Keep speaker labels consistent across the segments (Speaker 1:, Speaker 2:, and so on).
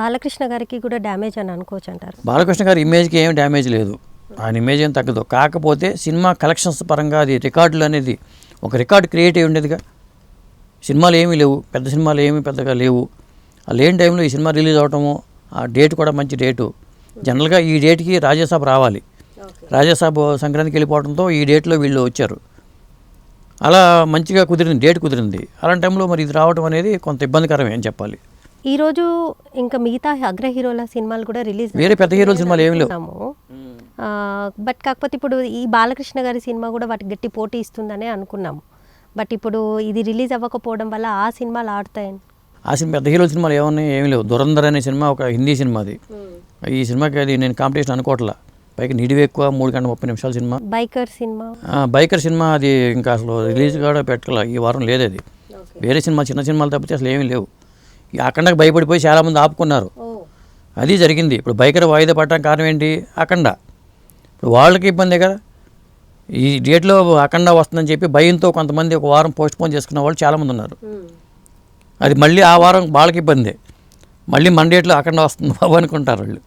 Speaker 1: బాలకృష్ణ గారికి కూడా డ్యామేజ్ అని అనుకోవచ్చు అంటారు.
Speaker 2: బాలకృష్ణ గారి ఇమేజ్కి ఏం డ్యామేజ్ లేదు. ఆయన ఇమేజ్ ఏం తగ్గదు. కాకపోతే సినిమా కలెక్షన్స్ పరంగా అది రికార్డులు అనేది ఒక రికార్డు క్రియేట్ అయి ఉండేదిగా. సినిమాలు ఏమీ లేవు. పెద్ద సినిమాలు ఏమీ పెద్దగా లేవు. ఆ లేని టైంలో ఈ సినిమా రిలీజ్ అవటము ఆ డేట్ కూడా మంచి డేటు జనరల్గా ఈ డేట్కి రాజ్యసభ రావాలి. రాజ్యసభ సంక్రాంతికి వెళ్ళిపోవడంతో ఈ డేట్లో వీళ్ళు వచ్చారు. అలా మంచిగా కుదిరింది డేట్ కుదిరింది. అలాంటి టైంలో మరి ఇది రావడం అనేది కొంత ఇబ్బందికరమే అని చెప్పాలి.
Speaker 1: ఈరోజు ఇంకా మిగతా అగ్ర హీరోల సినిమాలు కూడా రిలీజ్
Speaker 2: వేరే పెద్ద హీరోల సినిమాలు ఏమీ లేవు.
Speaker 1: బట్ కాకపోతే ఇప్పుడు ఈ బాలకృష్ణ గారి సినిమా కూడా వాటికి గట్టి పోటీ ఇస్తుందనే అనుకున్నాము. బట్ ఇప్పుడు ఇది రిలీజ్ అవ్వకపోవడం వల్ల ఆ సినిమాలు ఆడతాయని.
Speaker 2: ఆ సినిమా పెద్ద హీరోల సినిమాలు ఏమన్నాయి ఏమీ లేవు. దురంధర్ అనే సినిమా ఒక హిందీ సినిమా అది. ఈ సినిమాకి అది నేను కాంపిటీషన్ అనుకోవట్లా. పైకి నిడివి ఎక్కువ మూడు గంటల ముప్పై నిమిషాల cinema.
Speaker 1: Biker cinema.
Speaker 2: Biker cinema అది ఇంకా అసలు రిలీజ్ కూడా పెట్టాల ఈ వారం లేదు అది వేరే సినిమా చిన్న సినిమాలు తప్పితే అసలు ఏమీ లేవు. అఖండకు భయపడిపోయి చాలామంది ఆపుకున్నారు. అది జరిగింది. ఇప్పుడు బైకర్ వాయిదా పడటానికి కారణం ఏంటి? అఖండ. ఇప్పుడు వాళ్ళకి ఇబ్బందే కదా. ఈ డేట్లో అఖండ వస్తుందని చెప్పి భయంతో కొంతమంది ఒక వారం పోస్ట్ పోన్ చేసుకున్న వాళ్ళు చాలామంది ఉన్నారు. అది మళ్ళీ ఆ వారం వాళ్ళకి ఇబ్బందే. మళ్ళీ మన డేట్లో అఖండ వస్తుంది బాబు అనుకుంటారు వాళ్ళు.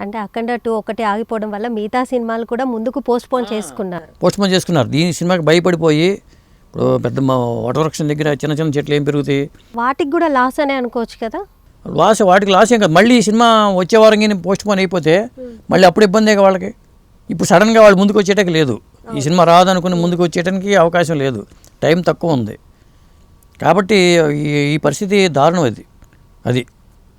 Speaker 1: అంటే అఖండ టూ ఒకటి ఆగిపోవడం వల్ల మిగతా సినిమాలు కూడా ముందుకు పోస్ట్ పోన్ చేసుకున్నారు.
Speaker 2: పోస్ట్ పోన్ చేసుకున్నారు. దీని సినిమాకి భయపడిపోయి ఇప్పుడు పెద్ద వటవృక్షం దగ్గర చిన్న చిన్న చెట్లు ఏం పెరుగుతాయి?
Speaker 1: వాటికి కూడా లాస్ అనే అనుకోవచ్చు కదా?
Speaker 2: లాస్ వాటికి లాస్ ఏం కాదు. మళ్ళీ ఈ సినిమా వచ్చే వారం కానీ పోస్ట్ పోన్ అయిపోతే మళ్ళీ అప్పుడు ఇబ్బందే కదా వాళ్ళకి? ఇప్పుడు సడన్గా వాళ్ళు ముందుకు వచ్చేటకి లేదు. ఈ సినిమా రాదనుకుని ముందుకు వచ్చేయడానికి అవకాశం లేదు. టైం తక్కువ ఉంది. కాబట్టి ఈ ఈ పరిస్థితి దారుణం అది. అది.